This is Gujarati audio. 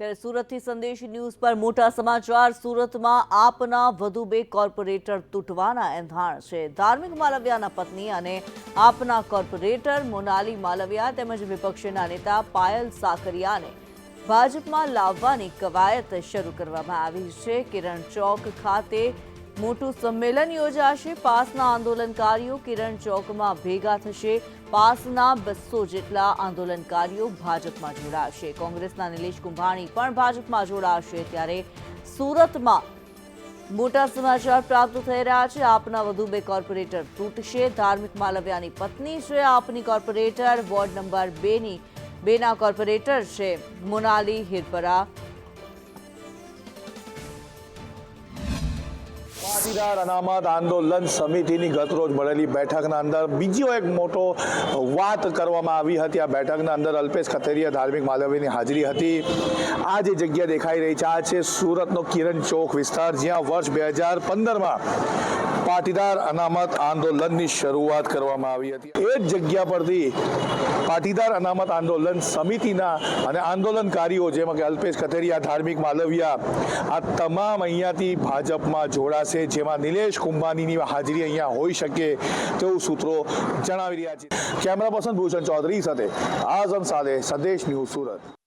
ત્યારે સુરતથી સંદેશ ન્યૂઝ પર મોટા સમાચાર. સુરતમાં આપના વધુ બે કોર્પોરેટર તૂટવાના એંધાણ છે. ધાર્મિક માલવિયાના પત્ની અને આપના કોર્પોરેટર મોનાલી માલવિયા તેમજ વિપક્ષના નેતા પાયલ સાકરિયાને ભાજપમાં લાવવાની કવાયત શરૂ કરવામાં આવી છે. કિરણ ચોક ખાતે મોટું સંમેલન યોજાશે. પાસના આંદોલનકારીઓ કિરણ ચોકમાં ભેગા થશે. પાસના બસો જેટલા આંદોલનકારીઓ ભાજપમાં જોડાશે. કોંગ્રેસના નિલેશ કુંભાણી પણ ભાજપમાં જોડાશે ત્યારે સુરતમાં મોટા સમાચાર પ્રાપ્ત થઈ રહ્યા છે. આપના વધુ બે કોર્પોરેટર તૂટશે. ધાર્મિક માલવ્યાની પત્ની છે આપની કોર્પોરેટર. વોર્ડ નંબર બેની, બેના કોર્પોરેટર છે મોનાલી હિરપરા. પાટીદાર અનામત આંદોલન સમિતિની ગતરોજ મળેલી બેઠકના અંદર બીજો એક મોટો વાત કરવામાં આવી હતી. આ બેઠકના અંદર અલ્પેશ ખતરિયા ધાર્મિક માલવીની હાજરી હતી. આ જે જગ્યા દેખાઈ રહી છે, આ છે સુરતનો કિરણ ચોક વિસ્તાર, જ્યાં વર્ષ બે હજાર પંદરમાં પાટીદાર અનામત આંદોલનની શરૂઆત કરવામાં આવી હતી. એ જ જગ્યા પરથી પાટીદાર અનામત આંદોલન સમિતિના અને આંદોલનકારીઓ, જેમાં કે અલ્પેશ કથેરિયા, ધાર્મિક માલવિયા, આ તમામ અહીંયાથી ભાજપમાં જોડાશે, જેમાં નિલેશ કુંભાનીની હાજરી અહીંયા હોઈ શકે તેવું સૂત્રો જણાવી રહ્યા છે. કેમેરા પર્સન ભૂષણ ચૌધરી સાથે આઝમ સાથે સંદેશ ન્યૂઝ સુરત.